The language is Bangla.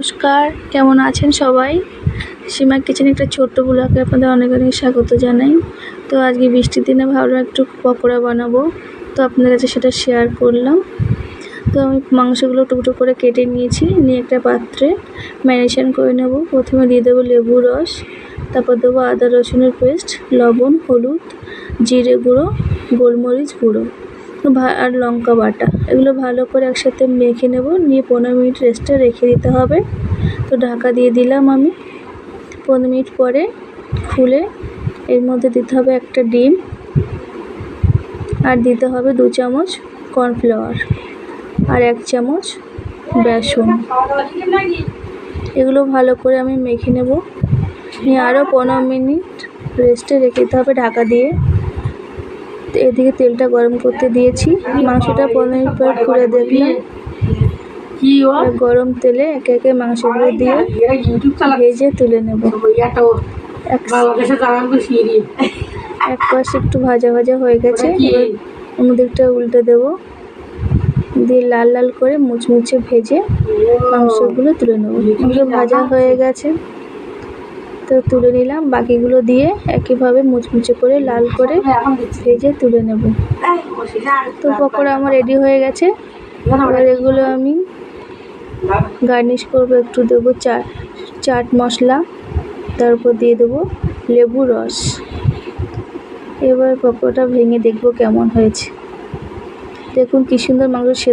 নমস্কার, কেমন আছেন সবাই? সীমা কিচেনে একটা ছোট্ট ব্লগে আপনাদের অনেক অনেক স্বাগত জানাই। তো আজকে বৃষ্টির দিনে ভাবলাম একটু পকোড়া বানাবো। তো আপনাদের কাছে সেটা শেয়ার করলাম। তো আমি মাংসগুলো টুকরো করে কেটে নিয়েছি, নিয়ে একটা পাত্রে ম্যারিনেশন করে নেব। প্রথমে দিয়ে দেবো লেবু রস, তারপর দেবো আদা রসুনের পেস্ট লবণ, হলুদ, জিরে গুঁড়ো, গোলমরিচ গুঁড়ো। আর লঙ্কা বাটা। এগুলো ভালো করে একসাথে মেখে নেব। নিয়ে পনেরো মিনিট রেস্টে রেখে দিতে হবে। তো ঢাকা দিয়ে দিলাম আমি। পনেরো মিনিট পরে খুলে এর মধ্যে দিতে হবে একটা ডিম। আর দিতে হবে দু চামচ কর্নফ্লাওয়ার আর এক চামচ বেসন। এগুলো ভালো করে আমি মেখে নেব। নিয়ে আরও পনেরো মিনিট রেস্টে রেখে দিতে হবে ঢাকা দিয়ে। এদিকে তেলটা গরম করতে দিয়েছি। মাংসটা পনেরো পর খুলে দেখলাম। গরম তেলে একে একে মাংসগুলো দিয়ে ভেজে তুলে নেব। এক পাশে একটু ভাজা ভাজা হয়ে গেছে। এবার উল্টে দেবো। দিয়ে লাল লাল করে মুচমুচে ভেজে মাংসগুলো তুলে নেব। ভাজা হয়ে গেছে। তো তুলে নিলাম। বাকিগুলো দিয়ে একইভাবে মুচমুচে করে লাল করে ভেজে তুলে নেব। তো পকোড়া আমার রেডি হয়ে গেছে। এবার এগুলো আমি গার্নিশ করব। একটু দেবো চাট চাট মশলা তারপর দিয়ে দেবো লেবু রস। এবার পকোড়াটা ভেঙে দেখব কেমন হয়েছে। দেখুন কী সুন্দর মাংস সেদ্ধ